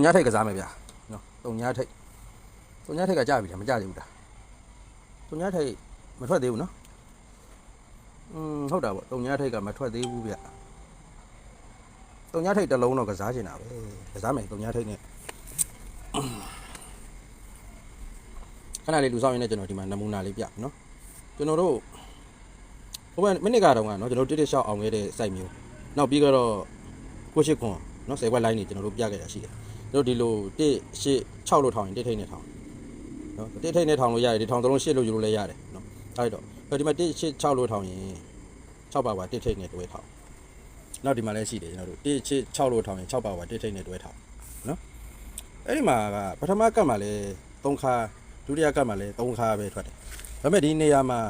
တုံညာထိတ်ကစားမယ်ဗျာနော်တုံညာထိတ်တုံညာထိတ်ကကြာပြီလားမကြသေးဘူးလားတုံညာထိတ်မထွက်သေးဘူးနော်อืมဟုတ်တာပေါ့တုံညာထိတ်ကမထွက်သေးဘူးဗျတုံညာထိတ်တစ်လုံးတော့ကစားချင်တာပဲကစားမယ်တုံညာထိတ်နဲ့ခဏလေးလူဆောင်ရင်းနဲ့ကျွန်တော်ဒီမှာနမူနာလေးပြနော်ကျွန်တော်တို့ဟိုဘက်မိနစ်ကတော့ကနော်ကျွန်တော်တိတိရှောက်အောင်ခဲ့တဲ့ site မျိုးနောက်ပြီးတော့ကိုရှိခွန်နော်10ဘက် line နေကျွန်တော်တို့ပြခဲ့တာရှိတယ် တို့ဒီလို1 8 6လို့ထောင်ရင်1ထိတ်နဲ့ထောင်နော်1ထိတ်နဲ့ထောင်လို့ရတယ်ဒီထောင်သုံးလုံး8လို့ယူလို့လည်းရတယ်နော်အဲ့တော့ဒီမှာ1 8 6လို့ထောင်ရင်6ပါပါ1ထိတ်နဲ့တွဲထောင်နောက်ဒီမှာလည်းရှိတယ်ကျွန်တော်တို့1 8 6လို့ထောင်ရင်6ပါပါ1ထိတ်နဲ့တွဲထောင်နော်အဲ့ဒီမှာကပထမကတ်မှာလည်း3ခါဒုတိယကတ်မှာလည်း3ခါပဲထွက်တယ်ဒါပေမဲ့ဒီနေရာမှာ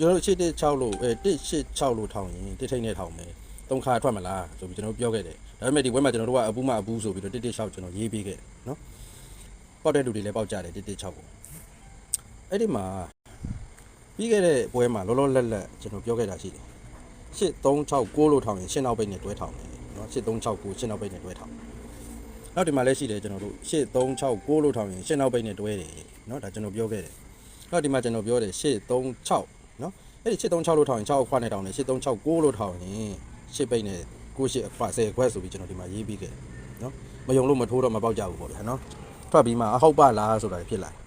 ကျွန်တော်တို့8 6လို့အဲ1 8 6လို့ထောင်ရင်1ထိတ်နဲ့ထောင်မယ်3ခါထွက်မလားဆိုပြီးကျွန်တော်ပြောခဲ့တယ် ဒါပေမဲ့ဒီဘက်မှာကျွန်တော်တို့ကအပူးမအပူးဆိုပြီးတော့1 1 6ကျွန်တော်ရေးပေးခဲ့တယ်နော်ပေါက်တဲ့လူတွေလည်းပေါက်ကြတယ်1 1 6ကိုအဲ့ဒီမှာပြီးခဲ့တဲ့ပွဲမှာလောလောလတ်လတ်ကျွန်တော်ပြောခဲ့တာရှိတယ်8 3 6 6လို့ထောင်ရင်ရှင်းနောက်ပိတ်နဲ့တွဲထောင်တယ်နော်8 3 6 9ရှင်းနောက်ပိတ်နဲ့တွဲထောင်နောက်ဒီမှာလည်းရှိတယ်ကျွန်တော်တို့8 3 6 9လို့ထောင်ရင်ရှင်းနောက်ပိတ်နဲ့တွဲတယ်နော်ဒါကျွန်တော်ပြောခဲ့တယ်နောက်ဒီမှာကျွန်တော်ပြောတယ်8 3 6နော်အဲ့ဒီ8 3 6လို့ထောင်ရင်6ခွနဲ့ထောင်တယ်8 3 6 9လို့ထောင်ရင်8ပိတ်နဲ့ 9ရှစ်အခွ10ခွဲဆိုပြီးကျွန်တော်ဒီမှာရေးပြီးခဲ့တယ်နော်မယုံလို့မထိုးတော့မပေါက်ကြဘူးပေါ့ဗျာနော်ထွက်ပြီးမှအဟုတ်ပါလားဆိုတာဖြစ်လာတယ်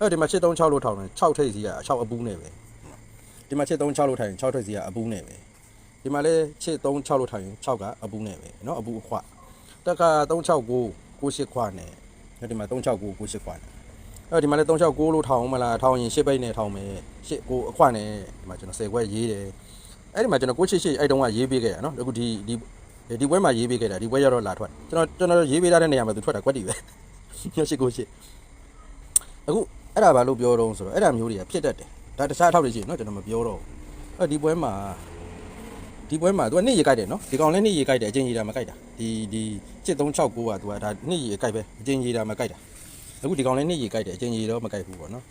အဲ့ဒီမှာ8 3 6လို့ထောင်တယ်6ထိပ်စီက6အပူးနဲ့ပဲဒီမှာ8 3 6လို့ထိုင်ရင်6ထိပ်စီကအပူးနဲ့ပဲဒီမှာလည်း8 3 6လို့ထိုင်ရင်6ကအပူးနဲ့ပဲနော်အပူးအခွတက်က3 6 9 9ရှစ်ခွနဲ့ဒီမှာ3 6 9 9ရှစ်ခွနဲ့အဲ့ဒီမှာလည်း3 6 9လို့ထောင်မလားထောင်ရင်8ပိတ်နဲ့ထောင်မယ်8 9အခွနဲ့ဒီမှာကျွန်တော်10ခွဲရေးတယ် အဲ့ဒီမှာကျွန်တော်ကိုချစ်ချစ်အဲ့တုန်းကရေးပေးခဲ့တာနော်အခုဒီဒီဒီပွဲမှာရေးပေးခဲ့တာဒီပွဲရောက်တော့လာထွက်ကျွန်တော်ကျွန်တော်ရေးပေးထားတဲ့နေရာမှာသူထွက်တာကွက်တီပဲညရှိကိုရှိအခုအဲ့ဒါဘာလို့ပြောတော့ဆိုတော့အဲ့ဒါမျိုးတွေကဖြစ်တတ်တယ်ဒါတခြားအထောက်တွေရှိတယ်နော်ကျွန်တော်မပြောတော့ဘူးအဲ့ဒီပွဲမှာဒီပွဲမှာ तू ကနှစ်ရေကြိုက်တယ်နော်ဒီကောင်လည်းနှစ်ရေကြိုက်တယ်အချင်းကြီးတာမကြိုက်တာဒီဒီ7369က तू ကဒါနှစ်ရေကြိုက်ပဲအချင်းကြီးတာမကြိုက်တာအခုဒီကောင်လည်းနှစ်ရေကြိုက်တယ်အချင်းကြီးတော့မကြိုက်ဘူးပေါ့နော်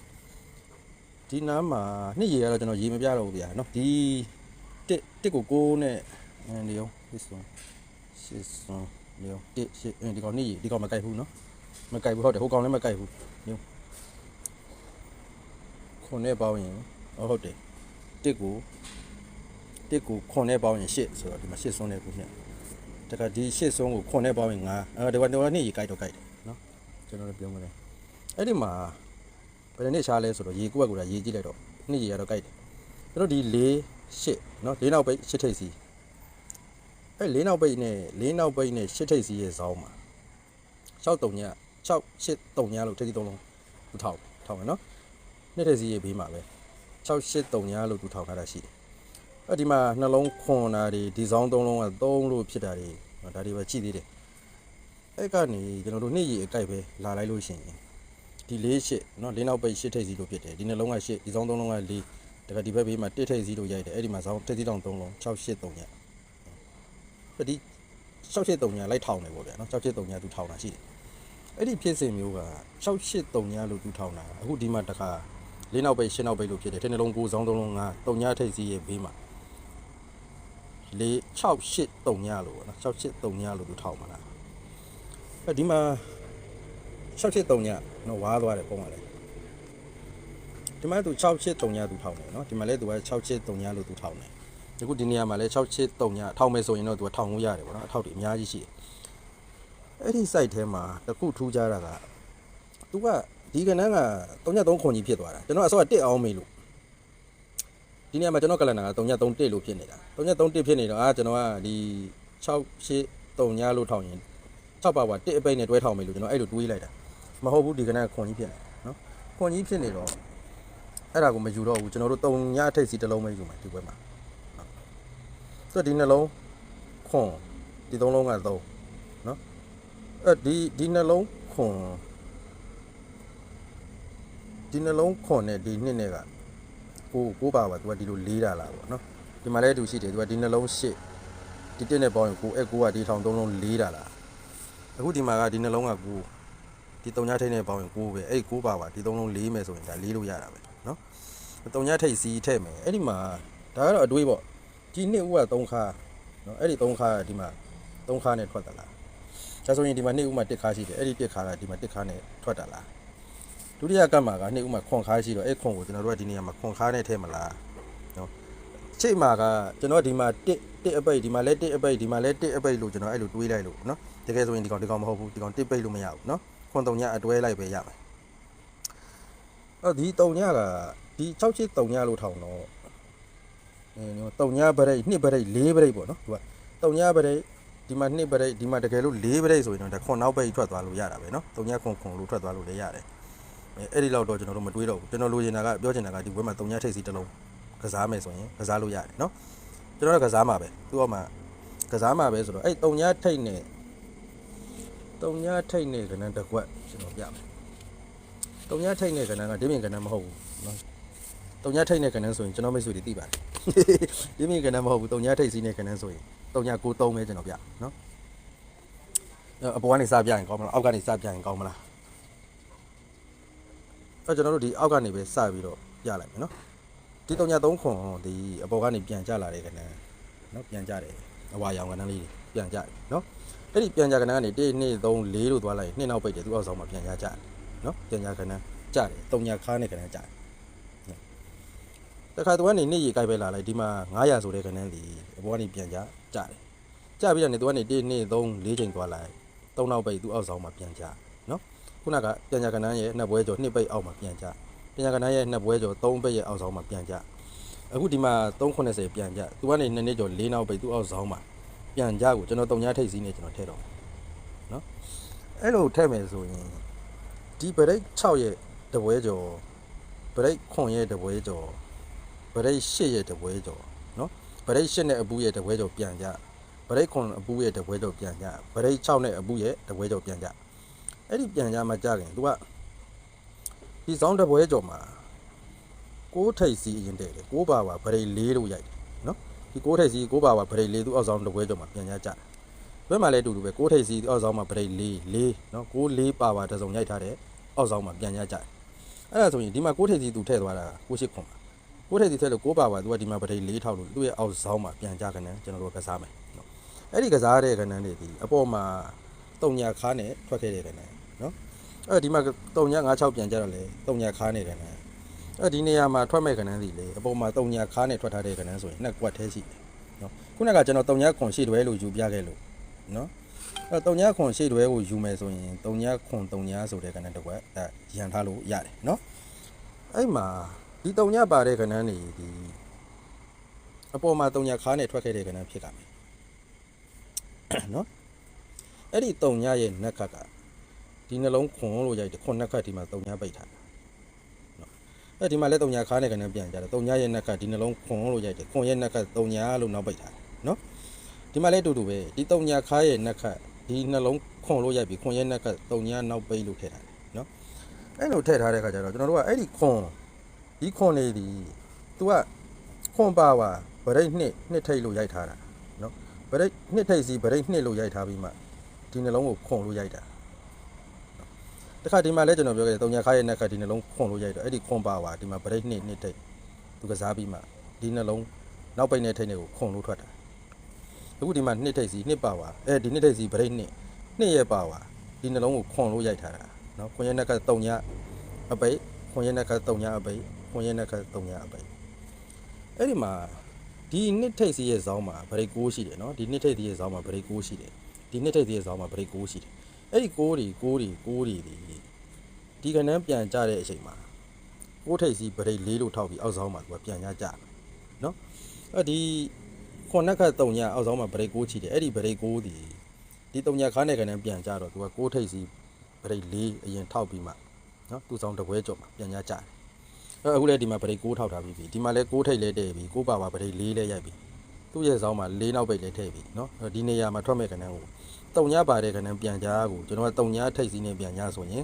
ဒီနားမှာနှစ်ရေကတော့ကျွန်တော်ရေမပြတော့ဘူးဗျာနော်ဒီ တစ်တစ်ကို6နဲ့နေအောင်ဒီဆုံးရှစ်ဆုံးနေအောင်တစ်ရှစ်ဒီကောင်နေဒီကောင်မကြိုက်ဘူးနော်မကြိုက်ဘူးဟုတ်တယ်ဟိုကောင်လည်းမကြိုက်ဘူးနေခွန်နဲ့ပေါင်းရင်ဟုတ်တယ်တစ်ကိုတစ်ကိုခွန်နဲ့ပေါင်းရင်ရှစ်ဆိုတော့ဒီမှာရှစ်ဆုံးနဲ့ခုနှစ်တခါဒီရှစ်ဆုံးကိုခွန်နဲ့ပေါင်းရင်9အဲဒီကတော့နေရေကြိုက်တော့ကြိုက်တယ်နော်ကျွန်တော်လည်းပြောမလဲအဲ့ဒီမှာဘယ်နှစ်ရှားလဲဆိုတော့ရေကုက်ကကရေကြည့်လိုက်တော့နှစ်ရေရတော့ကြိုက်တယ်ကျွန်တော်ဒီ၄ ရှစ်เนาะလေးနောက်ပိတ်ရှစ်ထိပ်စီအဲလေးနောက်ပိတ်နဲ့လေးနောက်ပိတ်နဲ့ရှစ်ထိပ်စီရဲ့ဇောင်းမှာ6တုံည6 8တုံညလို့ထိပ်စီသုံးလုံးသူထောက်ထောက်မယ်เนาะနှစ်ထိပ်စီရဲ့ဘေးမှာပဲ6 8တုံညလို့သူထောက်ထားတာရှိတယ်အဲဒီမှာနှလုံးခွန်တာတွေဒီဇောင်းသုံးလုံးက3လို့ဖြစ်တာတွေဒါတွေပဲကြည့်သေးတယ်အဲ့ကနေကျွန်တော်တို့နှစ်ရည်အကြိုက်ပဲလာလိုက်လို့ရှိရင်ဒီ၄ရှစ်เนาะလေးနောက်ပိတ်ရှစ်ထိပ်စီလို့ဖြစ်တယ်ဒီနှလုံးကရှစ်ဒီဇောင်းသုံးလုံးက၄ တကဒီဘက်ဘေးမှာတစ်ထိပ်စီးလို့ရိုက်တယ်အဲ့ဒီမှာဇောင်းတစ်စီးတောင်3လုံး683ညအဲ့ဒီ683ညလိုက်ထောင်တယ်ပေါ့ဗျာနော်683ညသူထောင်တာရှိတယ်အဲ့ဒီဖြစ်စဉ်မျိုးက683ညလို့သူထောင်တာအခုဒီမှာတခါလေးနောက်ပိတ်ရှင်းနောက်ပိတ်လို့ဖြစ်တယ်တစ်နှလုံး9ဇောင်း3လုံး9 3ညထိပ်စီးရဲ့ဘေးမှာလေး683ညလို့ပေါ့နော်683ညလို့သူထောင်မှာလားအဲ့ဒီမှာ683ညနော်ဝါသွားတယ်ပုံမှန်လေ ဒီမှာသူ683ညသူထောင်းတယ်เนาะဒီမှာလည်းသူက683ညလို့သူထောင်းတယ်အခုဒီနေရာမှာလည်း683ညထောင်းမယ်ဆိုရင်တော့သူကထောင်းလို့ရတယ်ပေါ့နော်အထောက်တွေအများကြီးရှိတယ်အဲ့ဒီ site ထဲမှာတခုထူးခြားတာကသူကဒီကနန်းက33ခွန်ကြီးဖြစ်သွားတာကျွန်တော်အစောကတစ်အောင်မေးလို့ဒီနေရာမှာကျွန်တော်ကလန်နာက33တစ်လို့ဖြစ်နေတာ33တစ်ဖြစ်နေတော့အာကျွန်တော်ကဒီ683ညလို့ထောင်းရင်6ပါပါတစ်အပိတ်နဲ့တွဲထောင်းမေးလို့ကျွန်တော်အဲ့လိုတွေးလိုက်တာမဟုတ်ဘူးဒီကနန်းကခွန်ကြီးဖြစ်နေနော်ခွန်ကြီးဖြစ်နေတော့ အဲ့ဒါကိုမယူတော့ဘူးကျွန်တော်တို့တုံညအထိပ်စီတစ်လုံးပဲယူမှာဒီဘက်မှာဆိုတော့ဒီနှလုံးခွန်ဒီသုံးလုံးက3နော်အဲ့ဒီဒီနှလုံးခွန်ဒီနှလုံးခွန်နဲ့ဒီနှစ်နဲ့ကကိုကိုပါပါသူကဒီလိုလေးတာလားပေါ့နော်ဒီမှာလည်းအတူရှိတယ်သူကဒီနှလုံး8ဒီတက်နဲ့ပေါင်းရင်ကိုအဲ့ကိုကဒီထောင်သုံးလုံးလေးတာလားအခုဒီမှာကဒီနှလုံးကကိုဒီတုံညထိပ်နဲ့ပေါင်းရင်ကိုပဲအဲ့ကိုပါပါဒီသုံးလုံးလေးမယ်ဆိုရင်ဒါလေးလို့ရတာပဲ နော်တုံညထိတ်စီထည့်မယ်အဲ့ဒီမှာဒါကတော့အတွေးပေါ့ဒီနှစ်ဦးက3ခါနော်အဲ့ဒီ3ခါကဒီမှာ3ခါနဲ့ထွက်သလားဒါဆိုရင်ဒီမှာနှစ်ဥမှာတစ်ခါရှိတယ်အဲ့ဒီတစ်ခါကဒီမှာတစ်ခါနဲ့ထွက်တာလားဒုတိယကတ်မှာကနှစ်ဥမှာခွန်ခါရှိတော့အဲ့ခွန်ကိုကျွန်တော်တို့ကဒီနေရာမှာခွန်ခါနဲ့ထည့်မလားနော်ချိတ်မှာကကျွန်တော်ဒီမှာတစ်တစ်အပိတ်ဒီမှာလဲတစ်အပိတ်ဒီမှာလဲတစ်အပိတ်လို့ကျွန်တော်အဲ့လိုတွေးလိုက်လို့နော်တကယ်ဆိုရင်ဒီကောင်ဒီကောင်မဟုတ်ဘူးဒီကောင်တစ်ပိတ်လို့မရဘူးနော်ခွန်တုံညအတွဲလိုက်ပဲရမယ် အဲ့ဒီတုံညကဒီ6ချစ်တုံညလို့ထောင်တော့အင်းတုံညဗရိတ်2ဗရိတ်4ဗရိတ်ပေါ့နော်သူကတုံညဗရိတ်ဒီမှာ2ဗရိတ်ဒီမှာတကယ်လို့4ဗရိတ်ဆိုရင်တော့ဒါခွန်နောက်ဗရိတ်ထွက်သွားလို့ရတာပဲနော်တုံညခွန်ခွန်လို့ထွက်သွားလို့လည်းရတယ်အဲ့ဒီလောက်တော့ကျွန်တော်တို့မတွေးတော့ဘူးကျွန်တော်လိုချင်တာကပြောချင်တာကဒီဘွဲမှာတုံညထိပ်စီတစ်လုံးကစားမယ်ဆိုရင်ကစားလို့ရတယ်နော်ကျွန်တော်ကစားမှာပဲသူ့အောက်မှာကစားမှာပဲဆိုတော့အဲ့တုံညထိပ်နဲ့တုံညထိပ်နဲ့ကနန်းတစ်ခွက်ကျွန်တော်ပြမယ် ၃ညထိပ်နဲ့ကဏ္ဍကဒီပြင်ကဏ္ဍမဟုတ်ဘူးเนาะ၃ညထိပ်နဲ့ကဏ္ဍဆိုရင်ကျွန်တော်မိတ်ဆွေတွေသိပါတယ်ဒီပြင်ကဏ္ဍမဟုတ်ဘူး၃ညထိပ်စီးနဲ့ကဏ္ဍဆိုရင် 3ည93ပဲကျွန်တော်ပြနော်အဲ့အပေါ်ကနေစပြရင်ကောင်းမလားအောက်ကနေစပြရင်ကောင်းမလားအဲ့ကျွန်တော်တို့ဒီအောက်ကနေပဲစပြီးတော့ပြလိုက်မယ်နော်ဒီ3ည3ခွန်ဒီအပေါ်ကနေပြန်ကြလာတဲ့ကဏ္ဍနော်ပြန်ကြတယ်အဝါရောင်ကဏ္ဍလေးတွေပြန်ကြတယ်နော်အဲ့ဒီပြန်ကြကဏ္ဍကနေ1 2 3 4လို့သွားလိုက်နှစ်နောက်ပိတ်တယ်သူအောက်ဆောင်မှာပြန်ကြကြတယ် နော်ပြန်ကြကဏ္ဍကြတယ်3ညခါနဲ့ကဏ္ဍကြတယ်တခါသူကနေနေ့ရေကြိုက်ပဲလာလိုက်ဒီမှာ900ဆိုတဲ့ကဏ္ဍဒီအပေါ်ကနေပြန်ကြကြတယ်ကြပြီးတော့နေသူကနေ1 2 3 4ချိန်သွားလိုက်3နောက်ပိတ်သူအောက်ဆောင်မှာပြန်ကြနော်ခုနကပြန်ကြကဏ္ဍရဲ့နှစ်ပွဲကျော်နှစ်ပိတ်အောက်မှာပြန်ကြပြန်ကြကဏ္ဍရဲ့နှစ်ပွဲကျော်3ပိတ်ရဲ့အောက်ဆောင်မှာပြန်ကြအခုဒီမှာ390ပြန်ကြသူကနေ2နှစ်ကျော်4နောက်ပိတ်သူအောက်ဆောင်မှာပြန်ကြကိုကျွန်တော်တုံညာထိတ်စီးနေကျွန်တော်ထည့်တော့နော်အဲ့လိုထည့်မယ်ဆိုရင် ဒီပရိတ်6ရဲ့တပွဲကျော်ပရိတ်9ရဲ့တပွဲကျော်ပရိတ်10ရဲ့တပွဲကျော်နော်ပရိတ်10နဲ့အပူရဲ့တပွဲကျော်ပြန်ကြပရိတ်9အပူရဲ့တပွဲကျော်ပြန်ကြပရိတ်6နဲ့အပူရဲ့တပွဲကျော်ပြန်ကြအဲ့ဒီပြန်ကြမှာကြခင်သူကဒီစောင်းတပွဲကျော်မှာကိုးထိပ်စီအရင်တည်းတယ်ကိုးပါပါပရိတ်4လို့ရိုက်တယ်နော်ဒီကိုးထိပ်စီကိုးပါပါပရိတ်4သူအောက်ဆောင်တပွဲကျော်မှာပြန်ကြကြ ဘယ်မှာလဲတူတူပဲကိုးထိပ်စီအောက်ဆောင်မှာပရိတ်4 4နော်ကိုး4ပါပါတစ်စုံရိုက်ထားတဲ့အောက်ဆောင်မှာပြန်ကြကြအဲ့ဒါဆိုရင်ဒီမှာကိုးထိပ်စီသူထည့်သွားတာကိုရှိခွန်ပါကိုးထိပ်စီထည့်လို့ကိုးပါပါသူကဒီမှာပရိတ်4ထောက်လို့သူ့ရဲ့အောက်ဆောင်မှာပြန်ကြခဏကျွန်တော်တို့ကစားမယ်နော်အဲ့ဒီကစားတဲ့ကဏ္ဍတွေဒီအပေါ်မှာတုံညာခါနဲ့ထွက်ခဲ့တဲ့ကဏ္ဍနော်အဲ့ဒီမှာတုံညာ96ပြန်ကြတော့လေတုံညာခါနဲ့ကဏ္ဍအဲ့ဒီနေရာမှာထွက်မဲ့ကဏ္ဍတွေလေအပေါ်မှာတုံညာခါနဲ့ထွက်ထားတဲ့ကဏ္ဍဆိုရင်နှစ်ကွက်သေးရှိတယ်နော်ခုနကကျွန်တော်တုံညာခွန်ရှိတွဲလို့ယူပြခဲ့လို့ နော်အဲ့တုံညာခွန်ရှိတွဲကိုယူမယ်ဆိုရင်တုံညာခွန်တုံညာဆိုတဲ့ကဏ္ဍတစ်ကွက်အဲရန်ထားလို့ရတယ်နော်အဲ့မှာဒီတုံညာပါတဲ့ကဏ္ဍတွေဒီအပေါ်မှာတုံညာခါနဲ့ထွက်ခဲ့တဲ့ကဏ္ဍဖြစ်တာမယ်နော်အဲ့ဒီတုံညရဲ့နက်ခတ်ကဒီနှလုံးခွန်လို့ရိုက်တယ်ခွန်နက်ခတ်ဒီမှာတုံညပိတ်ထားတယ်နော်အဲ့ဒီမှာလည်းတုံညခါးနဲ့ကနေပြန်ကြတယ်တုံညရဲ့နက်ခတ်ဒီနှလုံးခွန်လို့ရိုက်တယ်ခွန်ရဲ့နက်ခတ်တုံညလို့နောက်ပိတ်ထားတယ်နော် ဒီမှာလည်းတူတူပဲဒီတုံညခါးရဲ့နက်ခတ်ဒီနှလုံးခွန်လို့ရိုက်ပြီးခွန်ရဲ့နက်ခတ်တုံညနောက်ပိတ်လို့ထည့်ထားတယ်နော်အဲ့လိုထည့်ထားတဲ့ခါကျတော့ကျွန်တော်တို့ကအဲ့ဒီခွန်ဒီခွန်လေးဒီ तू ကခွန်ပါဝါဗရိတ်နှစ်နှစ်ထိတ်လို့ရိုက်ထားတာဗရိတ်နှစ်ထိပ်စီဗရိတ်နှစ်လို့ရိုက်ထားပြီးမှဒီနှလုံးကိုခွန်လို့ရိုက်တာတခါဒီမှာလဲကျွန်တော်ပြောခဲ့တယ်တုံညာခါရဲ့နက်ခတ်ဒီနှလုံးခွန်လို့ရိုက်တော့အဲ့ဒီခွန်ပါပါဒီမှာဗရိတ်နှစ်နှစ်ထိပ်သူကစားပြီးမှဒီနှလုံးနောက်ပိတ်နဲ့ထိပ်နဲ့ကိုခွန်လို့ထွက်တာ အခုဒီမှာနှစ်ထိပ်စီနှစ်ပါဝါအဲဒီနှစ်ထိပ်စီဗရိတ်နှစ်နှစ်ရဲ့ပါဝါဒီနှလုံးကိုခွန်လို့ရိုက်ထားတာနော်ခွန်ရဲ့နှက်က3ညအပိတ်ခွန်ရဲ့နှက်က3ညအပိတ်ခွန်ရဲ့နှက်က3ညအပိတ်အဲ့ဒီမှာဒီနှစ်ထိပ်စီရဲ့ဇောင်းမှာဗရိတ်6ရှိတယ်နော်ဒီနှစ်ထိပ်စီရဲ့ဇောင်းမှာဗရိတ်6ရှိတယ်ဒီနှစ်ထိပ်စီရဲ့ဇောင်းမှာဗရိတ်6ရှိတယ်အဲ့ဒီ6တွေ6တွေ6တွေဒီဒီကနန်းပြန်ကြတဲ့အချိန်မှာ6ထိပ်စီဗရိတ်4လို့ထောက်ပြီးအောက်ဇောင်းမှာသူကပြန်ရကြတယ်နော်အဲ့ဒီ ခုနှစ်ခါ၃ညအောက်ဆောင်မှာဘရိတ်ကိုးချီတယ်အဲ့ဒီဘရိတ်ကိုးဒီဒီ၃ညခါနဲ့ကနေပြန်ကြတော့သူကကိုးထိပ်စီဘရိတ်လေးအရင်ထောက်ပြီးမှနော်သူဆောင်တကွဲကြော်မှာပြန်ကြကြတယ်အဲ့အခုလည်းဒီမှာဘရိတ်ကိုးထောက်ထားပြီးပြီဒီမှာလည်းကိုးထိပ်လည်းတည့်ပြီးကိုးပါပါဘရိတ်လေးလည်းရိုက်ပြီးသူ့ရဲ့ဆောင်မှာလေးနောက်ပိတ်လည်းထည့်ပြီးနော်ဒီနေရာမှာထွက်မဲ့ကနေကို၃ညပါတဲ့ကနေပြန်ကြကိုကျွန်တော်က၃ညထိပ်စီနဲ့ပြန်ကြဆိုရင်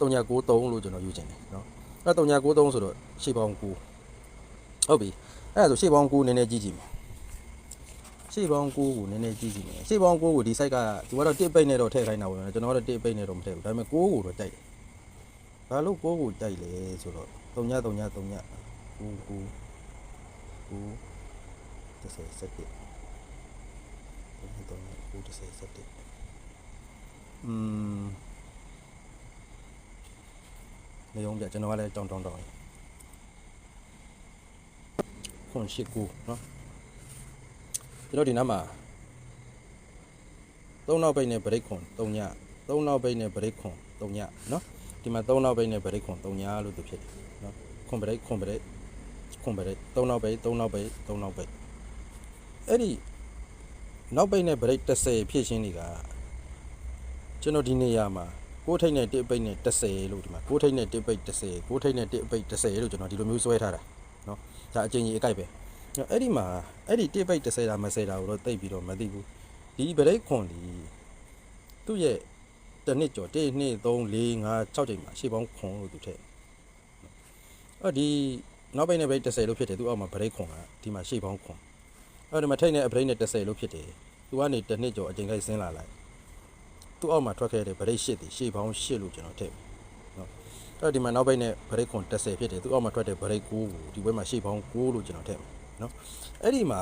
၃ည93လို့ကျွန်တော်ယူချင်တယ်နော်အဲ့၃ည93ဆိုတော့ရှေ့ပေါင်း9ဟုတ်ပြီအဲ့ဒါဆိုရှေ့ပေါင်း9နည်းနည်းကြည့်ကြည့်မယ် ရှေ့ပေါင်း9ကိုနည်းနည်းကြည့်ကြည့်မယ်ရှေ့ပေါင်း9ကိုဒီ site ကသူကတော့တစ်ပိတ်နဲ့တော့ထည့်ခိုင်းတာပေါ့နော်ကျွန်တော်ကတော့တစ်ပိတ်နဲ့တော့မထည့်ဘူးဒါပေမဲ့9ကိုတော့တိုက်တယ်ဘာလို့9ကိုတိုက်လဲဆိုတော့ 3ည3ည3ည9 9 9 30 17 3ည3ည9 30 17 อืมနေအောင်ပြကျွန်တော်ကလည်းတောင်းတောင်းတောင်းခွန်ရှိကူเนาะ ကျွန်တော်ဒီနားမှာသုံးနောက်ပိတ်နဲ့ဗရိတ်ခွန်3ညသုံးနောက်ပိတ်နဲ့ဗရိတ်ခွန်3ညเนาะဒီမှာသုံးနောက်ပိတ်နဲ့ဗရိတ်ခွန်3ညလို့သူဖြစ်တယ်เนาะခွန်ဗရိတ်ခွန်ဗရိတ်ခွန်ဗရိတ်သုံးနောက်ပိတ်သုံးနောက်ပိတ်သုံးနောက်ပိတ်အဲ့ဒီနောက်ပိတ်နဲ့ဗရိတ်30ဖြစ်ရှင်းတွေကကျွန်တော်ဒီနေရာမှာကိုးထိတ်နဲ့တစ်ပိတ်နဲ့30လို့ဒီမှာကိုးထိတ်နဲ့တစ်ပိတ်30ကိုးထိတ်နဲ့တစ်ပိတ်30လို့ကျွန်တော်ဒီလိုမျိုးဆွဲထားတာเนาะဒါအကျဉ်းကြီးအကိုက်ပဲ အဲ့ဒီမှာအဲ့ဒီတစ်ပိတ်30တာမ30တာကိုတော့တိတ်ပြီးတော့မသိဘူးဒီဗရိတ်ခွန်ဒီသူ့ရဲ့တစ်နှစ်ကျော်1 2 3 4 5 6ချိန်မှာရှေ့ပေါင်းခွန်လို့သူထည့်အဲ့ဒီနောက်ပိတ်နဲ့ဗရိတ်30လို့ဖြစ်တယ်သူအောက်မှာဗရိတ်ခွန်ကဒီမှာရှေ့ပေါင်းခွန်အဲ့ဒီမှာထိတ်နဲ့အဗရိတ်နဲ့30လို့ဖြစ်တယ်သူကနေတစ်နှစ်ကျော်အချိန်ခိုက်ဆင်းလာလိုက်သူ့အောက်မှာထွက်ခဲ့တဲ့ဗရိတ်8ဒီရှေ့ပေါင်း8လို့ကျွန်တော်ထည့်နော်အဲ့ဒီမှာနောက်ပိတ်နဲ့ဗရိတ်ခွန်30ဖြစ်တယ်သူ့အောက်မှာထွက်တဲ့ဗရိတ်9ကိုဒီဘက်မှာရှေ့ပေါင်း9လို့ကျွန်တော်ထည့်မယ် နော်အဲ့ဒီမှာ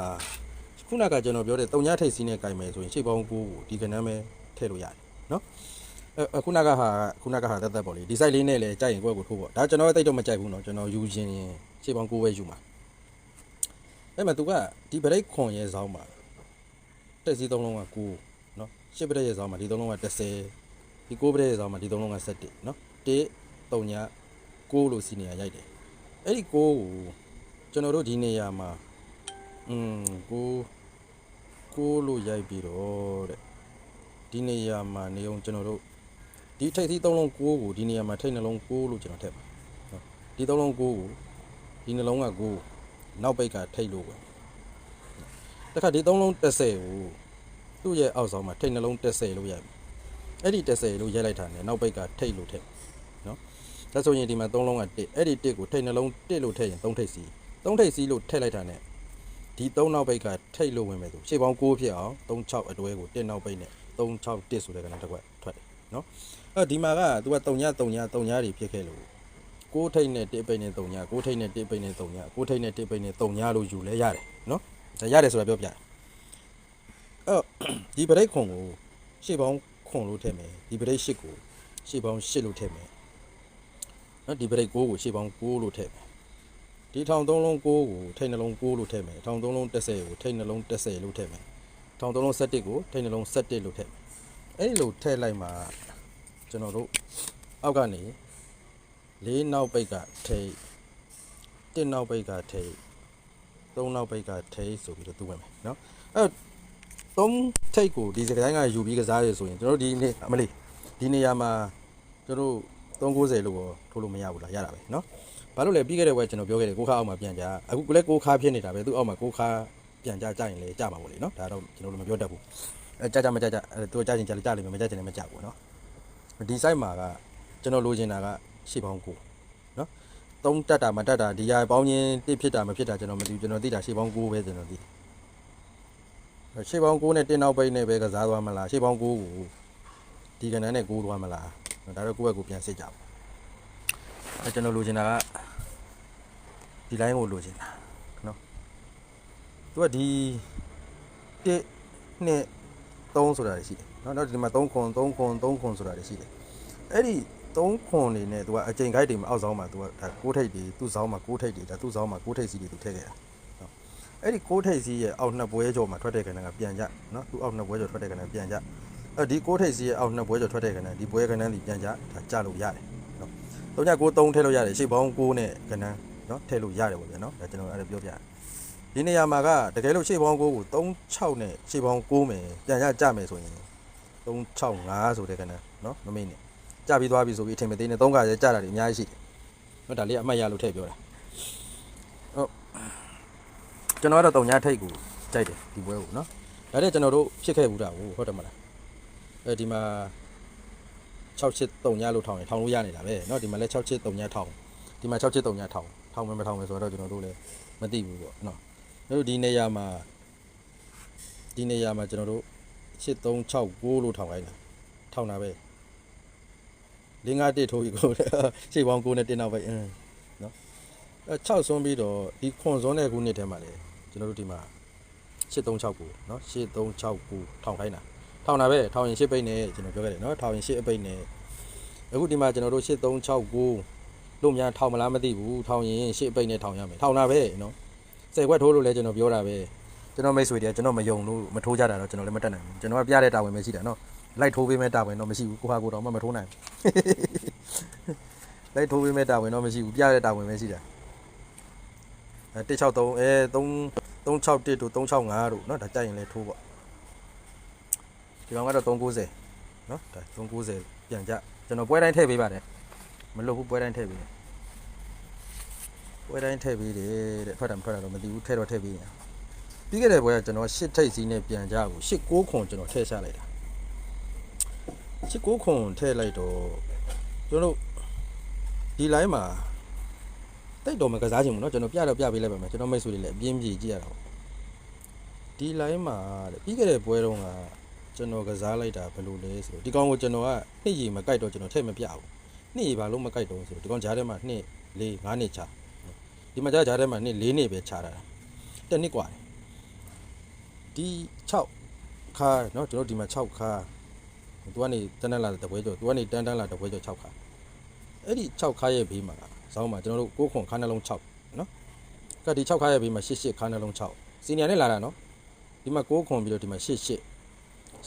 ခုနကကျွန်တော်ပြောတဲ့တုံညာထိတ်စီးနဲ့ကြိုင်မယ်ဆိုရင်ရှေ့ပေါင်း9ကိုဒီကနန်းပဲထည့်လို့ရတယ်နော် အဲခုနကဟာခုနကဟာတက်တက်ပေါ့လေဒီ site လေးနဲ့လည်းကြိုက်ရင်ကိုယ့်ကိုထိုးပေါ့ဒါကျွန်တော်တိတ်တော့မကြိုက်ဘူးเนาะကျွန်တော်ယူရင်ရင်ရှေ့ပေါင်း9ပဲယူမှာအဲ့မှာ तू ကဒီ break ခွန်ရဲ့ဇောင်းမှာတက်စီသုံးလုံးက9เนาะရှစ်ပရက်ရဲ့ဇောင်းမှာဒီသုံးလုံးက30ဒီ9ပရက်ရဲ့ဇောင်းမှာဒီသုံးလုံးက17เนาะ1 3ည9လို့စီနေရရိုက်တယ်အဲ့ဒီ9ကိုကျွန်တော်တို့ဒီနေရာမှာ อืม9 9လို့ရိုက်ပြီးတော့တဲ့ဒီနေရာမှာနေအောင်ကျွန်တော်တို့ဒီထိပ်သီးသုံးလုံးကိုကိုဒီနေရာမှာထိပ်နှလုံးကိုလို့ကျွန်တော်ထည့်ပါနော်ဒီသုံးလုံးကိုကိုဒီနှလုံးကကိုနောက်ပိတ်ကထိပ်လို့ပဲတခါဒီသုံးလုံး30ကိုသူ့ရဲ့အောက်ဆောင်မှာထိပ်နှလုံး30လို့ရိုက်ပြီအဲ့ဒီ30လို့ရိုက်လိုက်တာနဲ့နောက်ပိတ်ကထိပ်လို့ထည့်နော်ဒါဆိုရင်ဒီမှာသုံးလုံးက1အဲ့ဒီ1ကိုထိပ်နှလုံး1လို့ထည့်ရင်3ထိပ်စီ3ထိပ်စီလို့ထည့်လိုက်တာနဲ့ ဒီ3နောက်ပိတ်ကထိပ်လို့ဝင်မယ်ဆိုရှေ့ပေါင်း6ဖြစ်အောင်36အတွဲကို1နောက်ပိတ်နဲ့361ဆိုတဲ့ကဏ္ဍတစ်ခွက်ထွက်တယ်နော်အဲ့ဒီမှာက तू က3ည3ည3ညတွေဖြစ်ခဲ့လို့ကိုးထိတ်နဲ့တစ်ပိတ်နဲ့3ညကိုးထိတ်နဲ့တစ်ပိတ်နဲ့3ညကိုးထိတ်နဲ့တစ်ပိတ်နဲ့3ညလို့ယူလဲရတယ်နော်ဒါရတယ်ဆိုတာပြောပြတယ်အဲ့ဒီပရိတ်ခွန်ကိုရှေ့ပေါင်းခွန်လို့ထည့်မယ်ဒီပရိတ်8ကိုရှေ့ပေါင်း8လို့ထည့်မယ်နော်ဒီပရိတ်9ကိုရှေ့ပေါင်း9လို့ထည့်မယ် ဒီထောင်သုံးလုံး9ကိုထိတ်နှလုံး9လို့ထည့်မယ်ထောင်သုံးလုံး30ကိုထိတ်နှလုံး30လို့ထည့်မယ်ထောင်သုံးလုံး17ကိုထိတ်နှလုံး17လို့ထည့်မယ်အဲ့ဒီလိုထည့်လိုက်မှာကျွန်တော်တို့အောက်ကနေလေးနောက်ပိတ်ကထိတ်တစ်နောက်ပိတ်ကထိတ်သုံးနောက်ပိတ်ကထိတ်ဆိုပြီးတော့သူ့ဝင်မယ်နော်အဲ့သုံးထိတ်ကိုဒီစကတိုင်းကယူပြီးကစားရဆိုရင်ကျွန်တော်တို့ဒီနေ့အမလေးဒီနေရာမှာကျွန်တော်တို့390လို့တော့ထိုးလို့မရဘူးလားရတာပဲနော် ဘာလို့လဲပြီးခဲ့တဲ့ဘက်ကျွန်တော်ပြောခဲ့တယ်ကိုခါအောက်မှာပြန်ကြအခုလည်းကိုခါဖြစ်နေတာပဲသူ့အောက်မှာကိုခါပြန်ကြကြရင်လည်းကြပါဘူးလေနော်ဒါတော့ကျွန်တော်တို့မပြောတတ်ဘူးအဲကြကြမကြကြအဲသူကြချင်းကြကြလိမ့်မယ်မကြချင်လည်းမကြဘူးနော်ဒီ site မှာကကျွန်တော်လိုချင်တာကရှေ့ပေါင်းကိုနော်သုံးတက်တာမတက်တာဒီဟာပေါင်းချင်းတစ်ဖြစ်တာမဖြစ်တာကျွန်တော်မသိဘူးကျွန်တော်သိတာရှေ့ပေါင်းကိုပဲကျွန်တော်သိတယ်ရှေ့ပေါင်းကိုနဲ့တင်းနောက်ပိတ်နဲ့ပဲကစားသွားမလားရှေ့ပေါင်းကိုကိုဒီကနန်းနဲ့ကိုသွားမလားဒါတော့ကိုယ့်ဘက်ကိုပြန်စစ်ကြပါ အဲကျွန်တော်လိုချင်တာကဒီ line ကိုလိုချင်တာနော်သူကဒီတစ်နှစ်3ဆိုတာရှိတယ်နော်နောက်ဒီမှာ3ခွန်3ခွန်3ခွန်ဆိုတာရှိတယ်အဲ့ဒီ3ခွန်နေနဲ့သူကအချိန်ခိုက်တွေမှာအောက်ဆောင်မှာသူကဒါ6ထိပ်တွေသူ့ဆောင်မှာ6ထိပ်တွေဒါသူ့ဆောင်မှာ6ထိပ်စီတွေသူထည့်ခဲ့တာနော်အဲ့ဒီ6ထိပ်စီရဲ့အောက်နှစ်ပွဲကျော်မှာထွက်တဲ့ခဏကပြန်ကြနော်သူ့အောက်နှစ်ပွဲကျော်ထွက်တဲ့ခဏပြန်ကြအဲ့ဒီ6ထိပ်စီရဲ့အောက်နှစ်ပွဲကျော်ထွက်တဲ့ခဏဒီပွဲခဏဒီပြန်ကြဒါကြလို့ရတယ် 393ထည့်လို့ရတယ်ရှေ့ပေါင်း6နဲ့ကဏ္ဍနော်ထည့်လို့ရတယ်ပေါ့ဗျာနော်ဒါကျွန်တော်အဲ့ဒါပြောပြဒီနေရာမှာကတကယ်လို့ရှေ့ပေါင်း6ကို36နဲ့ရှေ့ပေါင်း6မယ်ပြန်ရကြမယ်ဆိုရင်365ဆိုတဲ့ကဏ္ဍနော်မမေ့နဲ့ကြပြီးသွားပြီဆိုပြီးအထင်မသေးနဲ့3ကလည်းကြတာတွေအများကြီးရှိတယ်ဟိုဒါလေးအမှတ်ရလို့ထည့်ပြောတာဟုတ်ကျွန်တော်ကတော့တုံညာထိတ်ကိုကြိုက်တယ်ဒီပွဲကိုနော်ဒါနဲ့ကျွန်တော်တို့ဖြစ်ခဲ့ဘူးတာကိုဟုတ်တယ်မလားအဲဒီမှာ 6ချစ်တုံညာလို့ထောင်းရင်ထောင်းလို့ရနေတာပဲเนาะဒီမှာလည်း6ချစ်တုံညာထောင်းဒီမှာ6ချစ်တုံညာထောင်းထောင်းမယ်မထောင်းမယ်ဆိုတော့ကျွန်တော်တို့လည်းမသိဘူးပေါ့เนาะ တို့ဒီနေရာမှာဒီနေရာမှာကျွန်တော်တို့8369လို့ထောင်ခိုင်းတာထောင်တာပဲလင်းကားတစ်ထိုးကြီးကိုရှေ့ပေါင်း9နဲ့တင်တော့ပဲအင်းနော်အဲ6ဆွန်းပြီးတော့ဒီခွန်စွန်းတဲ့ခုနှစ်ထဲမှာလေကျွန်တော်တို့ဒီမှာ8369နော်8369ထောင်ခိုင်းတာ ထောင်တာပဲထောင်ရင်ရှစ်ပိတ်နဲ့ကျွန်တော်ပြောခဲ့တယ်နော်ထောင်ရင်ရှစ်အပိတ်နဲ့အခုဒီမှာကျွန်တော်တို့8369လို့များထောင်မလားမသိဘူးထောင်ရင်ရှစ်အပိတ်နဲ့ထောင်ရမယ်ထောင်တာပဲနော်စိတ်ခွက်ထိုးလို့လည်းကျွန်တော်ပြောတာပဲကျွန်တော်မိတ်ဆွေတွေကကျွန်တော်မယုံလို့မထိုးကြတာတော့ကျွန်တော်လည်းမတက်နိုင်ဘူးကျွန်တော်ကပြတဲ့တာဝန်ပဲရှိတာနော်လိုက်ထိုးပေးမဲ့တာဝန်တော့မရှိဘူးကိုဟာကိုတော့မှမထိုးနိုင်ဘူးလိုက်ထိုးပေးမဲ့တာဝန်တော့မရှိဘူးပြတဲ့တာဝန်ပဲရှိတာအဲ163အဲ3 361တို့365တို့เนาะဒါကြိုက်ရင်လည်းထိုးပေါ့ ဒီကောင်ကတော့390เนาะဒါ390ပြန်ကြကျွန်တော်ပွဲတိုင်းထည့်ပေးပါတယ်မလို့ဘူးပွဲတိုင်းထည့်ပေးတယ်ပွဲတိုင်းထည့်ပေးတယ်တဲ့ထွက်တာမထွက်တာတော့မသိဘူးထည့်တော့ထည့်ပေးရင်ပြီးခဲ့တဲ့ပွဲကကျွန်တော်8ထိပ်စီးနဲ့ပြန်ကြကို8 9ခွန်ကျွန်တော်ထည့်ချလိုက်တာ8 9ခွန်ထည့်လိုက်တော့ကျွန်တော်တို့ဒီ line မှာတိတ်တော်မကစားချင်ဘူးเนาะကျွန်တော်ပြတော့ပြပေးလိုက်ပါမယ်ကျွန်တော်မိတ်ဆွေတွေလည်းအပြင်းပြေကြည့်ရတာပေါ့ဒီ line မှာတဲ့ပြီးခဲ့တဲ့ပွဲတုန်းက ကျွန်တော်ကစားလိုက်တာဘယ်လိုလဲဆိုတော့ဒီကောင်ကိုကျွန်တော်ကနှစ်ရီမကြိုက်တော့ကျွန်တော်ထည့်မပြဘူးနှစ်ရီဘာလို့မကြိုက်တော့ဆိုတော့ဒီကောင်ဂျားထဲမှာနှစ်၄၅နှစ်ချဒီမှာဂျားဂျားထဲမှာနှစ်၄နှစ်ပဲချတာတက်နှစ်กว่าတယ်ဒီ6ခါเนาะကျွန်တော်ဒီမှာ6ခါသူကနေတန်းတန်းလာတဲ့ပွဲကျော်သူကနေတန်းတန်းလာတဲ့ပွဲကျော်6ခါအဲ့ဒီ6ခါရဲ့ဘေးမှာဇောင်းမှာကျွန်တော်တို့6ခွန်ခါနှလုံး6เนาะကဒီ6ခါရဲ့ဘေးမှာ8 8ခါနှလုံး6စီနီယာနဲ့လာတာเนาะဒီမှာ6ခွန်ပြီးတော့ဒီမှာ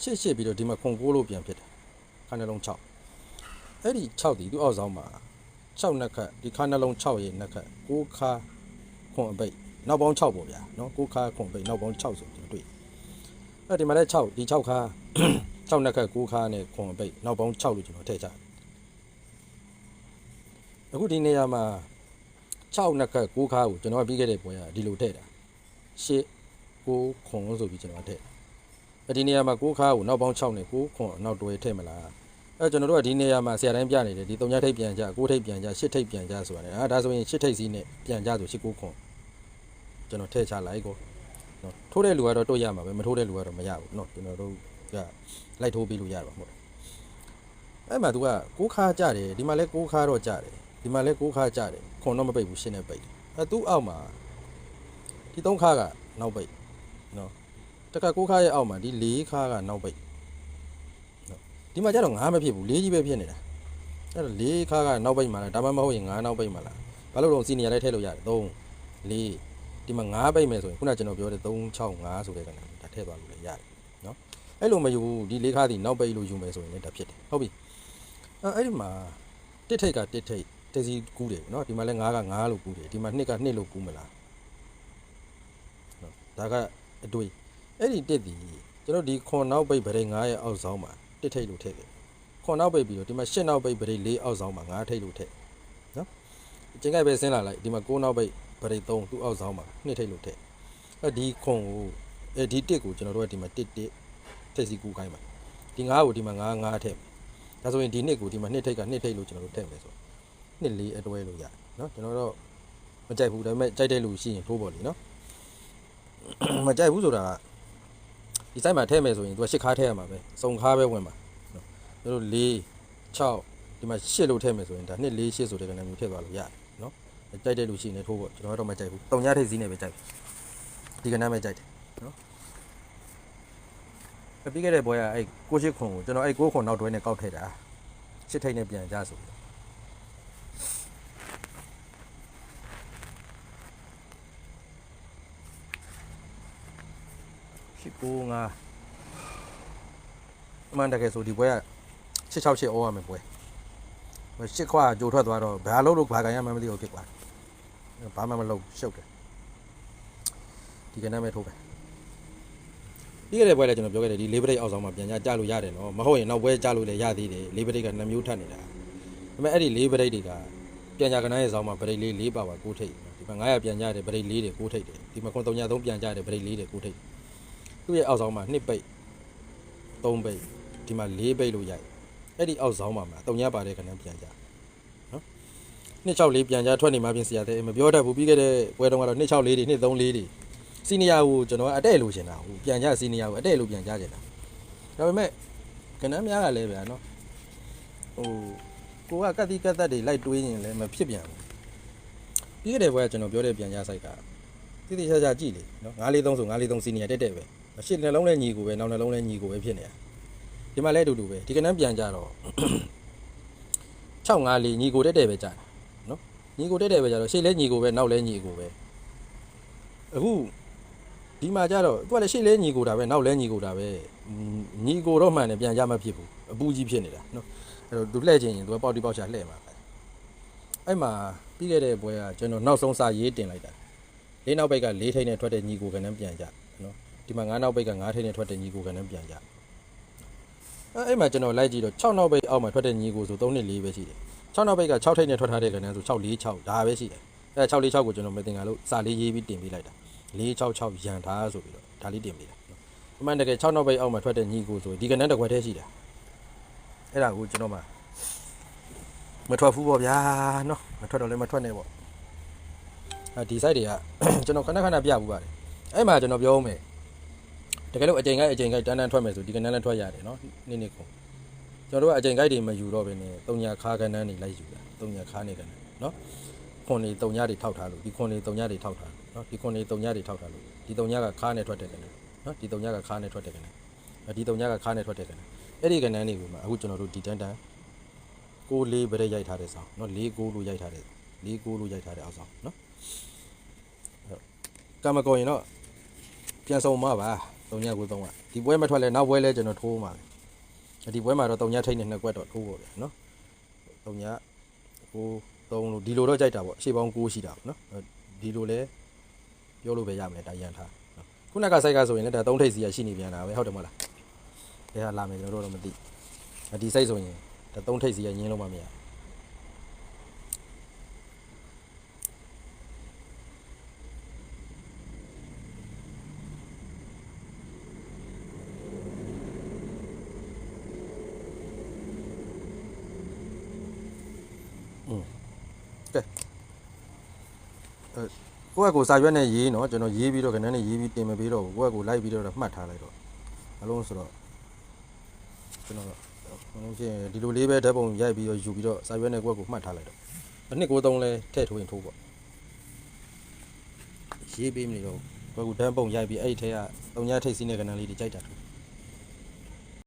ရှစ်ရှစ်ပြီးတော့ဒီမှာခွန်ကိုးလို့ပြန်ဖြစ်တယ်ခါနှလုံး6အဲ့ဒီ6ဒီသူ့အောက်ဆောင်မှာ6နှစ်ခတ်ဒီခါနှလုံး6ရဲ့နှစ်ခတ်6ခါခွန်အပိတ်နောက်ပေါင်း6ပေါ့ဗျာနော်6ခါခွန်အပိတ်နောက်ပေါင်း6ဆိုကျွန်တော်တွေ့အဲ့ဒီမှာလည်း6ဒီ6ခါ6နှစ်ခတ်6ခါနဲ့ခွန်အပိတ်နောက်ပေါင်း6လို့ကျွန်တော်ထည့်ချတယ်အခုဒီနေရာမှာ6နှစ်ခတ်6ခါကိုကျွန်တော်ပြီးခဲ့တဲ့ပွဲကဒီလိုထည့်တာရှစ်ကိုခွန်ဆိုပြီးကျွန်တော်ထည့် အဲ့ဒီနေရာမှာကိုးခါကိုနောက်ပေါင်း6နဲ့ကိုးခွန်နောက်တွဲထည့်မလားအဲ့ကျွန်တော်တို့ကဒီနေရာမှာဆရာတိုင်းပြနေတယ်ဒီ3ညထိပ်ပြန်ကြ9ထိပ်ပြန်ကြ10ထိပ်ပြန်ကြဆိုတာလေအာဒါဆိုရင်10ထိပ်စီးနဲ့ပြန်ကြဆို10ကိုခွန်ကျွန်တော်ထည့်ချလိုက်ကိုနော်ထိုးတဲ့လူကတော့တို့ရမှာပဲမထိုးတဲ့လူကတော့မရဘူးနော်ကျွန်တော်တို့ကလိုက်ထိုးပေးလို့ရပါမဟုတ်အဲ့မှာ तू ကကိုးခါကြတယ်ဒီမှာလဲကိုးခါတော့ကြတယ်ဒီမှာလဲကိုးခါကြတယ်ခွန်တော့မပိတ်ဘူးရှင်းနေပိတ်တယ်အဲ့သူ့အောက်မှာဒီ3ခါကနောက်ပိတ်နော် တခါကိုးခါရဲ့အောက်မှာဒီ၄ခါကနောက်ပိတ်နော်ဒီမှာကျတော့၅မဖြစ်ဘူး၄ကြီးပဲဖြစ်နေတာအဲ့တော့၄ခါကနောက်ပိတ်မှာလားဒါမှမဟုတ်ရင်၅နောက်ပိတ်မှာလားဘာလို့တော့စီနီယာလေးထည့်လို့ရတယ်3 4ဒီမှာ၅ပိတ်မယ်ဆိုရင်ခုနကကျွန်တော်ပြောတဲ့3 6 5ဆိုတဲ့ကနေဒါထည့်သွားလို့လည်းရတယ်နော်အဲ့လိုမယူဘူးဒီ၄ခါဒီနောက်ပိတ်လို့ယူမယ်ဆိုရင်လည်းဒါဖြစ်တယ်ဟုတ်ပြီအဲ့အဲ့ဒီမှာတစ်ထိတ်ကတစ်ထိတ်တစ်စီကူးတယ်နော်ဒီမှာလည်း၅က၅လို့ကူးတယ်ဒီမှာ2က2လို့ကူးမလားနော်ဒါကအတွေ့ အဲ့ဒီတစ်ဒီကျွန်တော်ဒီခွန်နောက်ပိတ်ဗရိတ်9ရဲ့အောက်ဆောင်မှာတစ်ထိတ်လို့ထည့်တယ်ခွန်နောက်ပိတ်ပြီးတော့ဒီမှာ10နောက်ပိတ်ဗရိတ်4အောက်ဆောင်မှာ9ထိတ်လို့ထည့်နော်ကျင်ကြိုက်ပဲဆင်းလာလိုက်ဒီမှာ9နောက်ပိတ်ဗရိတ်3သူ့အောက်ဆောင်မှာ2ထိတ်လို့ထည့်အဲ့ဒီခွန်ကိုအဲဒီတစ်ကိုကျွန်တော်တို့ကဒီမှာတစ်တစ်ထိတ်စီကူခိုင်းမှာဒီ9ကိုဒီမှာ9 9ထည့်ဒါဆိုရင်ဒီနှစ်ကိုဒီမှာ2ထိတ်က2ထိတ်လို့ကျွန်တော်တို့ထည့်မယ်ဆိုနှစ်လေးအတွဲလို့ရတယ်နော်ကျွန်တော်တော့မကြိုက်ဘူးဒါပေမဲ့ကြိုက်တဲ့လူရှိရင်ထိုးပေါ်လीနော်မကြိုက်ဘူးဆိုတာက ဒီ site မှာထည့်မယ်ဆိုရင်သူက8ခါထည့်ရမှာပဲစုံခါပဲဝင်မှာနော်တို့4 6ဒီမှာ8လို့ထည့်မယ်ဆိုရင်ဒါ2 4 8ဆိုတဲ့ကနေမျိုးထည့်သွားလို့ရတယ်နော်ကြိုက်တဲ့လူရှိနေထိုးပေါ့ကျွန်တော်တော့မကြိုက်ဘူးတုံညထိပ်စီးနေပဲကြိုက်ဒီကနေ့ပဲကြိုက်တယ်နော်ပြီးခဲ့တဲ့ဘွဲကအဲ့ကိုရှိခွန်ကိုကျွန်တော်အဲ့ကိုခွန်နောက်တွဲနဲ့ကောက်ထည့်တာရှစ်ထိပ်နဲ့ပြန်ကြဆို ပြီးရှစ်ကိုငါအမှန်တကယ်ဆိုဒီဘွဲက668အောရမယ်ဘွဲရှစ်ခွာကြိုထွက်သွားတော့ဘာလို့လို့ဘာကန်ရမှမသိဘူးဖြစ်သွားဘာမှမလုပ်ရှုပ်တယ်ဒီကနေ့ပဲထိုးပဲပြီးခဲ့တဲ့ဘွဲလည်းကျွန်တော်ပြောခဲ့တယ်ဒီလေးပရိတ်အောက်ဆောင်မှာပြန်ကြကြလို့ရတယ်နော်မဟုတ်ရင်နောက်ဘွဲကြလို့လည်းရသေးတယ်လေးပရိတ်က2မျိုးထပ်နေတာဒါပေမဲ့အဲ့ဒီလေးပရိတ်တွေကပြန်ကြကနန်းရဲ့ဆောင်မှာပရိတ်လေး၄ပါပါ6ထိပ်ဒီမှာ900ပြန်ကြတယ်ပရိတ်၄တွေ6ထိပ်တယ်ဒီမှာ93ပြန်ကြတယ်ပရိတ်၄တွေ6ထိပ် သူ့ရဲ့အောက်ဆောင်မှာ2ပိတ်3ပိတ်ဒီမှာ4ပိတ်လို့ရိုက်အဲ့ဒီအောက်ဆောင်မှာမှာတုံညပါတဲ့ကနန်းပြန်ကြနော်264ပြန်ကြထွက်နေမှပြင်စရာတဲ့မပြောတတ်ဘူးပြီးခဲ့တဲ့ပွဲတုန်းကတော့264တွေ234တွေစီနီယာကိုကျွန်တော်ကအတဲ့လို့ရှင်တာဟိုပြန်ကြစီနီယာကိုအတဲ့လို့ပြန်ကြကြတာဒါပေမဲ့ကနန်းများကလည်းဗျာနော်ဟိုကိုကကတ်တိကတ်သက်တွေလိုက်တွေးရင်လည်းမဖြစ်ပြန်ဘူးပြီးခဲ့တဲ့ဘွဲကကျွန်တော်ပြောတဲ့ပြန်ကြစိုက်ကတိတိကျကျကြည့်လေနော်943ဆို943စီနီယာတက်တက်ပဲ အရှိနှလုံးလည်းညီကိုပဲနောက်နှလုံးလည်းညီကိုပဲဖြစ်နေတာဒီမှာလည်းအတူတူပဲဒီကနန်းပြန်ကြတော့654ညီကိုတက်တယ်ပဲကြာတယ်နော်ညီကိုတက်တယ်ပဲကြာတော့ရှေ့လဲညီကိုပဲနောက်လဲညီကိုပဲအခုဒီမှာကြတော့သူကလည်းရှေ့လဲညီကိုတာပဲနောက်လဲညီကိုတာပဲอืมညီကိုတော့မှန်တယ်ပြန်ကြမဖြစ်ဘူးအပူကြီးဖြစ်နေတာနော်အဲ့တော့သူလှည့်ချင်ရင်သူကပေါက်တီပေါက်ချလှည့်မှာပဲအဲ့မှာပြီးခဲ့တဲ့ပွဲကကျွန်တော်နောက်ဆုံးစာရေးတင်လိုက်တာလေးနောက်ဘက်ကလေးထိန်းနဲ့ထွက်တဲ့ညီကိုကနန်းပြန်ကြနော် ဒီမှာငါးနောက်ဘက်ကငါးထိန်းနဲ့ထွက်တဲ့ညီကိုကနန်းပြန်ကြအဲ့အဲ့မှာကျွန်တော်လိုက်ကြည့်တော့6နောက်ပိတ်အောက်မှာထွက်တဲ့ညီကိုဆို3နှစ်4ပဲရှိတယ်6နောက်ပိတ်က6ထိပ်နဲ့ထွက်ထားတဲ့ကဏ္ဍဆို6 4 6ဒါပဲရှိတယ်အဲ့6 4 6ကိုကျွန်တော်မတင်ကြလို့စာလေးရေးပြီးတင်ပေးလိုက်တာ4 6 6ရန်ထားဆိုပြီးတော့ဒါလေးတင်ပေးတာအမှန်တကယ်6နောက်ပိတ်အောက်မှာထွက်တဲ့ညီကိုဆိုဒီကဏ္ဍတစ်ခွက်တည်းရှိတာအဲ့ဒါကိုကျွန်တော်မှမထွက်ဘူးပေါ့ဗျာနော်မထွက်တော့လည်းမထွက်နဲ့ပေါ့အဲဒီ site တွေကကျွန်တော်ခဏခဏပြဘူးပါတယ်အဲ့မှာကျွန်တော်ပြောဦးမယ် တကယ်လို့အချိန်ကိုက်အချိန်ကိုက်တန်းတန်းထွက်မယ်ဆိုဒီကနန်းလည်းထွက်ရတယ်နော်နေ့နေ့ခုကျွန်တော်တို့ကအချိန်ကိုက်တွေမယူတော့ဘဲနဲ့တုံညာခါကနန်းတွေလိုက်ယူတာတုံညာခါနေကနန်းနော်ခွန်တွေတုံညာတွေထောက်ထားလို့ဒီခွန်တွေတုံညာတွေထောက်ထားလို့နော်ဒီခွန်တွေတုံညာတွေထောက်ထားလို့ဒီတုံညာကခါနဲ့ထွက်တဲ့ကနန်းနော်ဒီတုံညာကခါနဲ့ထွက်တဲ့ကနန်းဒီတုံညာကခါနဲ့ထွက်တဲ့ကနန်းအဲ့ဒီကနန်းတွေကိုမှအခုကျွန်တော်တို့ဒီတန်းတန်းကိုလေးဗရက်ရိုက်ထားတဲ့ဆောင်နော်လေးကိုလို့ရိုက်ထားတဲ့လေးကိုလို့ရိုက်ထားတဲ့အောက်ဆောင်နော်ကမ္မကောရင်တော့ပြန်ဆောင်မှာပါ ၃ညကို၃ကဒီပွဲမထွက်လဲနောက်ပွဲလဲကျွန်တော်ထိုးမှာပဲဒီပွဲမှာတော့၃ညထိတ်နေနှစ်ကွက်တော့ထိုးပါဗျာနော်၃ညကို၃လို့ဒီလိုတော့ကြိုက်တာပေါ့ရှေ့ပေါင်း9ရှိတာပေါ့နော်ဒီလိုလဲပြောလို့ပဲရမယ်ဒါရန်ထားခုနကစိုက်ကဆိုရင်လည်းဒါ၃ထိတ်စီရရှိနေပြန်တာပဲဟုတ်တယ်မဟုတ်လားဒါကလာမယ်ကျွန်တော်တို့တော့မသိဒီစိတ်ဆိုရင်ဒါ၃ထိတ်စီရညင်းလို့မမရ ကိုယ့်အကိုစာရွက်နဲ့ရေးနော်ကျွန်တော်ရေးပြီးတော့ခဏနဲ့ရေးပြီးတင်မပေးတော့ဘူးကိုယ့်အကိုလိုက်ပြီးတော့မှတ်ထားလိုက်တော့အလုံးဆိုတော့ကျွန်တော်ဘယ်လိုဖြစ်ဒီလိုလေးပဲဓာတ်ပုံရိုက်ပြီးတော့ယူပြီးတော့စာရွက်နဲ့ကိုယ့်အကိုမှတ်ထားလိုက်တော့အနှစ်93လဲထည့်ထိုးရင်ထိုးပေါ့ရေးပေးမနေတော့ကိုယ့်အကိုဓာတ်ပုံရိုက်ပြီးအဲ့ဒီထဲကတုံညာထိတ်စီးတဲ့ခဏလေးတွေကြိုက်တာထိုး